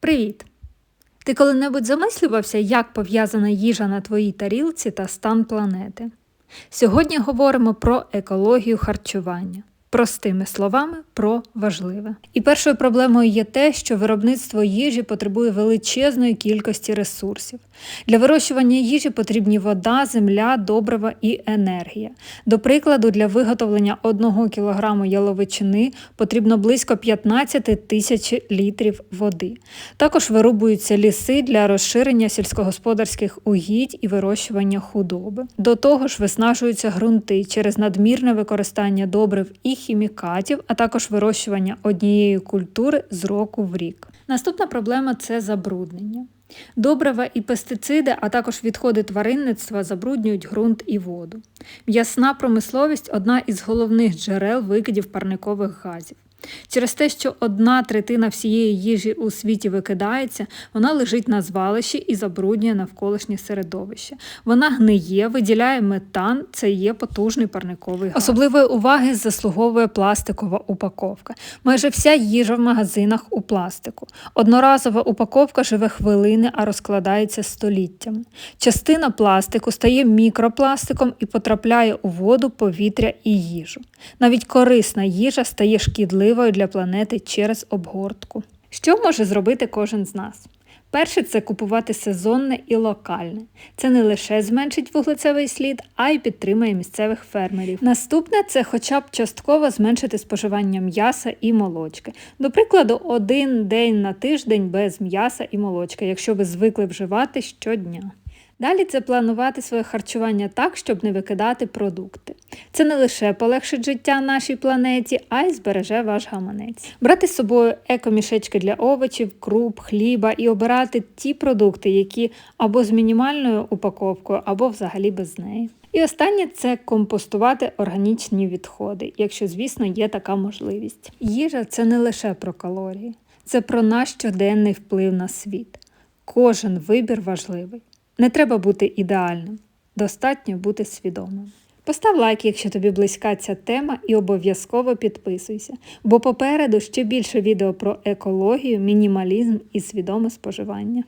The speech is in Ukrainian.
Привіт! Ти коли-небудь замислювався, як пов'язана їжа на твоїй тарілці та стан планети? Сьогодні говоримо про екологію харчування. Простими словами, про важливе. І першою проблемою є те, що виробництво їжі потребує величезної кількості ресурсів. Для вирощування їжі потрібні вода, земля, добрива і енергія. До прикладу, для виготовлення 1 кг яловичини потрібно близько 15 тисяч літрів води. Також вирубуються ліси для розширення сільськогосподарських угідь і вирощування худоби. До того ж, виснажуються ґрунти через надмірне використання добрив і хімікатів, а також вирощування однієї культури з року в рік. Наступна проблема це забруднення. Добрива і пестициди, а також відходи тваринництва забруднюють ґрунт і воду. М'ясна промисловість одна із головних джерел викидів парникових газів. Через те, що одна третина всієї їжі у світі викидається, вона лежить на звалищі і забруднює навколишнє середовище. Вона гниє, виділяє метан, це є потужний парниковий газ. Особливої уваги заслуговує пластикова упаковка. Майже вся їжа в магазинах у пластику. Одноразова упаковка живе хвилини, а розкладається століттями. Частина пластику стає мікропластиком і потрапляє у воду, повітря і їжу. Навіть корисна їжа стає шкідливою для планети через обгортку. Що може зробити кожен з нас? Перше це купувати сезонне і локальне. Це не лише зменшить вуглецевий слід, а й підтримує місцевих фермерів. Наступне це хоча б частково зменшити споживання м'яса і молочки. До прикладу, один день на тиждень без м'яса і молочки, якщо ви звикли вживати щодня. Далі це планувати своє харчування так, щоб не викидати продукти. Це не лише полегшить життя нашій планеті, а й збереже ваш гаманець. Брати з собою екомішечки для овочів, круп, хліба і обирати ті продукти, які або з мінімальною упаковкою, або взагалі без неї. І останнє це компостувати органічні відходи, якщо, звісно, є така можливість. Їжа це не лише про калорії, це про наш щоденний вплив на світ. Кожен вибір важливий. Не треба бути ідеальним, достатньо бути свідомим. Постав лайк, якщо тобі близька ця тема, і обов'язково підписуйся, бо попереду ще більше відео про екологію, мінімалізм і свідоме споживання.